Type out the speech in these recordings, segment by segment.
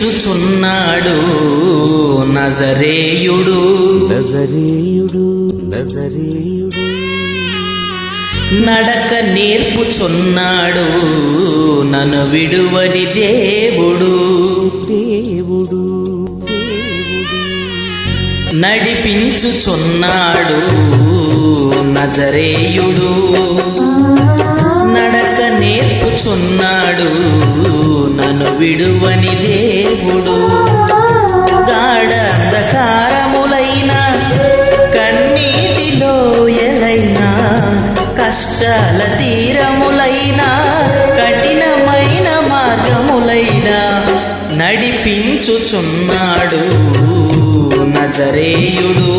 నడిపించుచున్నాడు నజరేయుడు. నజరేయుడు నజరేయుడు. నడక నేర్పుచున్నాడు నన్ను విడువని దేవుడు. దేవుడు నడిపించుచున్నాడు నజరేయుడు. నడక నేర్పుచున్నాడు నన్ను విడువని దేవుడు గాఢ అంధకారములైన కన్నీటిలో ఎలైనా కష్టాల తీరములైన కఠినమైన మార్గములైన నడిపించుచున్నాడు నజరేయుడు.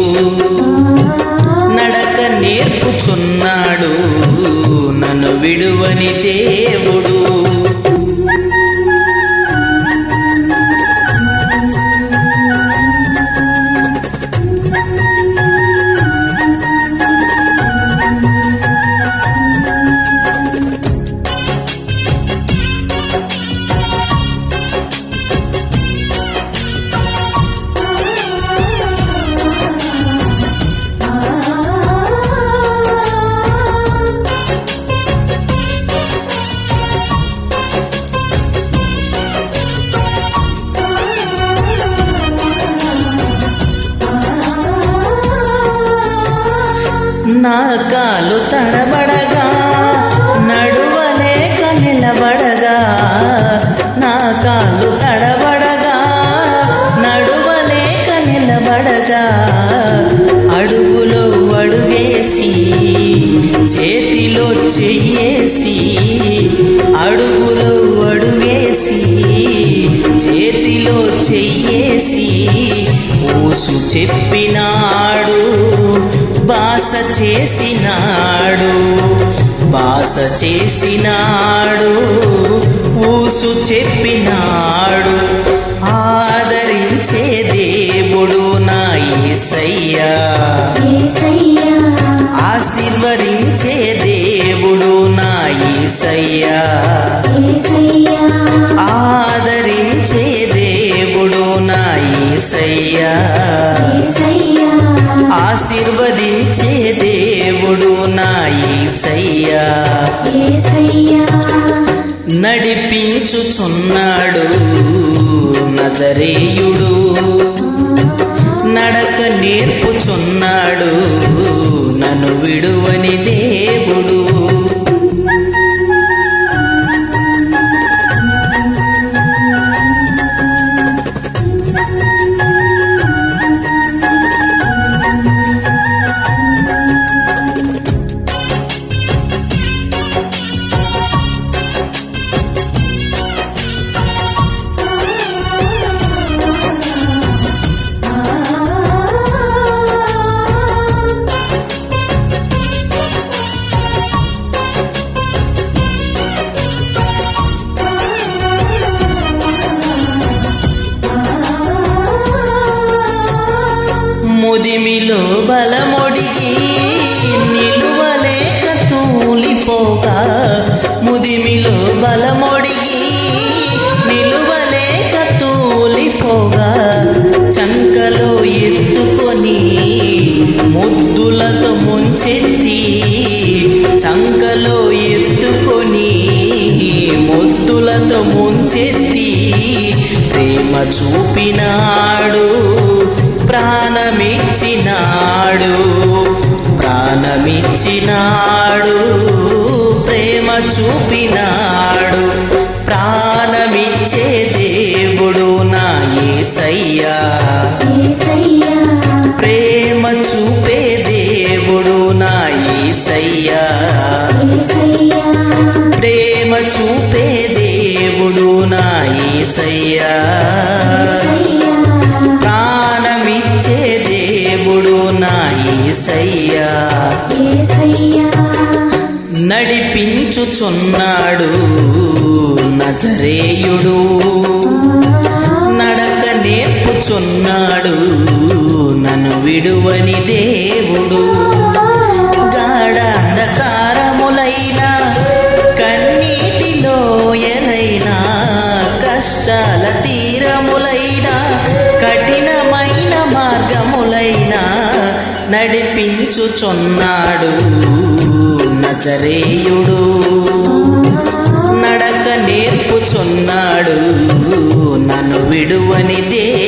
నడక నేర్పుచున్నాడు నన్ను విడువని దేవుడు. నా కాలు తడబడగా నడువలేక నిలబడగా నా కాలు తడబడగా నడువలేక నిలబడగా అడుగులో అడుగేసి చేతిలో చెయ్యేసి అడుగులో అడుగేసి చేతిలో చెయ్యేసి ఓసు చెప్పినాడు. బాస చేసినాడు బాస చేసినాడు ఊసు చెప్పినాడు ఆదరించే దేవుడు నా యేసయ్యా ఆశీర్వదించే దేవుడు నా యేసయ్యా ఆదరించే దేవుడు నా యేసయ్యా ఆశీర్వదించే దేవుడు నా యేసయ్యా నడిపించుచున్నాడు నజరేయుడు. నడక నేర్పుచున్నాడు నన్ను విడువని దేవుడు. ముదిమిలో బలమొడిగి నిలువలేక తూలిపోగా ముదిమిలో బలమొడిగి నిలువలేక తూలిపోగా చంకలో ఎత్తుకొని ముద్దులతో ముంచెత్తి చంకలో ఎత్తుకొని ముద్దులతో ముంచెత్తి ప్రేమ చూపినాడు ప్రాణమిచ్చినాడు. ప్రాణమిచ్చినాడు ప్రేమ చూపినాడు. ప్రాణమిచ్చే దేవుడు నా యేసయ్యా ప్రేమ చూపే దేవుడు నా యేసయ్యా ప్రేమ చూపే దేవుడు నా యేసయ్యా నడిపించుచున్నాడు నజరేయుడు. నడక నేర్పుచున్నాడు నన్ను విడువని దేవుడు. గాఢ అంధకారములైన కన్నీటిలో ఎదైనా కష్టాల తీరములైన కఠిన నడిపించుచున్నాడు నచరేయుడు నడక నేర్పుచున్నాడు నన్ను విడువని దేవుడు